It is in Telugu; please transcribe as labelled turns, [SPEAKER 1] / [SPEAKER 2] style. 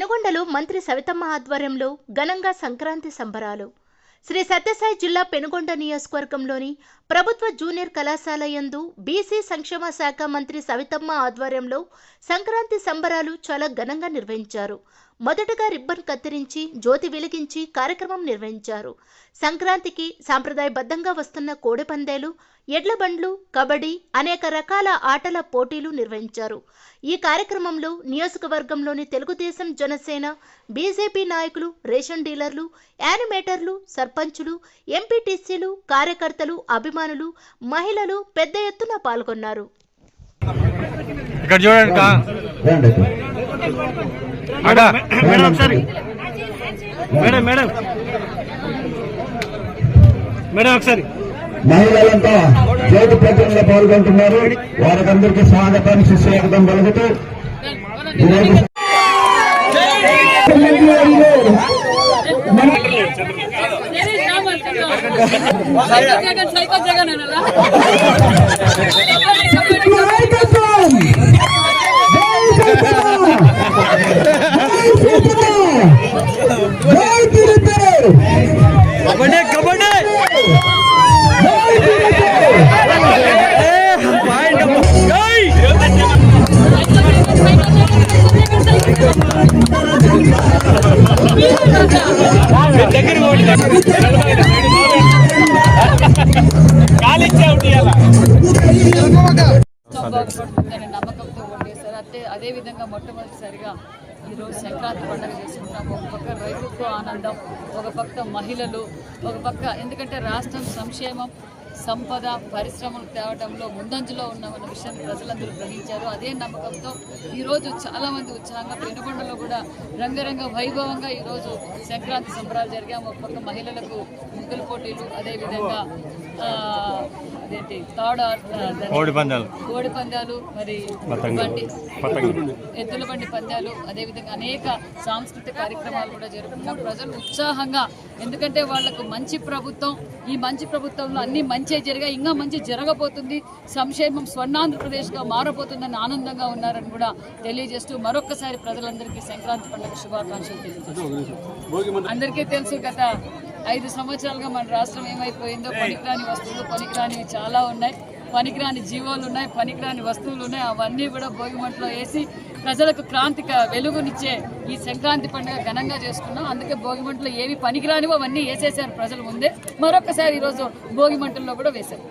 [SPEAKER 1] పెనుగొండలో మంత్రి సవితమ్మ ఆధ్వర్యంలో ఘనంగా సంక్రాంతి సంబరాలు. శ్రీ సత్యసాయి జిల్లా పెనుగొండ నియోజకవర్గంలోని ప్రభుత్వ జూనియర్ కళాశాల యందు బీసీ సంక్షేమ శాఖ మంత్రి సవితమ్మ ఆధ్వర్యంలో సంక్రాంతి సంబరాలు చాలా ఘనంగా నిర్వహించారు. మొదటగా రిబ్బన్ కత్తిరించి జ్యోతి వెలిగించి కార్యక్రమం నిర్వహించారు. సంక్రాంతికి సాంప్రదాయబద్ధంగా వస్తున్న కోడి పందేలు ఎడ్ల బండ్లు కబడ్డీ అనేక రకాల ఆటల పోటీలు నిర్వహించారు. ఈ కార్యక్రమంలో నియోజకవర్గంలోని తెలుగుదేశం జనసేన బీజేపీ నాయకులు రేషన్ డీలర్లు యానిమేటర్లు సర్పంచులు ఎంపీటీసీలు కార్యకర్తలు అభిమానులు మహిళలు పెద్ద ఎత్తున పాల్గొన్నారు.
[SPEAKER 2] ఇక్కడ చూడండి
[SPEAKER 3] మేడం ఒకసారి మేడం మేడం మేడం ఒకసారి
[SPEAKER 4] మహిళలంతా జ్యోతి ప్రజల్లో పాల్గొంటున్నారు వారికందరికీ స్వాగతం సుస్వాగతం పలుకుతూ
[SPEAKER 5] జగన్ సైకో జగన్ అనాలా అదేవిధంగా మొట్టమొదటిసారిగా ఈరోజు సంక్రాంతి పండుగ చేసుకుంటాము ఒక పక్క రైతులకు ఆనందం ఒక పక్క మహిళలు ఒక పక్క ఎందుకంటే రాష్ట్రం సంక్షేమం సంపద పరిశ్రమలు తేవడంలో ముందంజలో ఉన్నామన్న విషయాన్ని ప్రజలందరూ గ్రహించారు అదే నమ్మకంతో ఈరోజు చాలామంది ఉత్సాహంగా పెనుగొండలో కూడా రంగరంగ వైభవంగా ఈరోజు సంక్రాంతి సంబరాలు జరిగాము. ఒక పక్క మహిళలకు ముగ్గుల పోటీలు అదేవిధంగా అదేంటి తాడ
[SPEAKER 2] కోడి పందాలు.
[SPEAKER 5] కోడి పందాలు మరి. బండి. ఎద్దుల బండి పందాలు అదేవిధంగా అనేక సాంస్కృతిక కార్యక్రమాలు కూడా జరుగుతున్నాం ప్రజలు ఉత్సాహంగా ఎందుకంటే వాళ్ళకు మంచి ప్రభుత్వం ఈ మంచి ప్రభుత్వంలో అన్ని మంచి జరిగా ఇంకా మంచి జరగబోతుంది. సంక్షేమం స్వర్ణాంధ్రప్రదేశ్గా మారబోతుందని ఆనందంగా ఉన్నారని కూడా తెలియజేస్తూ మరొక్కసారి ప్రజలందరికీ సంక్రాంతి పండుగ శుభాకాంక్షలు తెలియజేస్తారు అందరికీ తెలుసు గత ఐదు సంవత్సరాలుగా మన రాష్ట్రం ఏమైపోయిందో పనికిరాని వస్తువులు పనికిరానివి చాలా ఉన్నాయి. పనికిరాని జీవాలు ఉన్నాయి పనికిరాని వస్తువులు ఉన్నాయి. అవన్నీ కూడా భోగిమంటలో వేసి ప్రజలకు క్రాంతిక వెలుగునిచ్చే ఈ సంక్రాంతి పండుగ ఘనంగా చేసుకున్నాం. అందుకే భోగిమంటలో ఏవి పనికిరానివో అవన్నీ వేసేసారు ప్రజల ముందే. మరొకసారి ఈరోజు భోగిమంటల్లో కూడా వేశారు.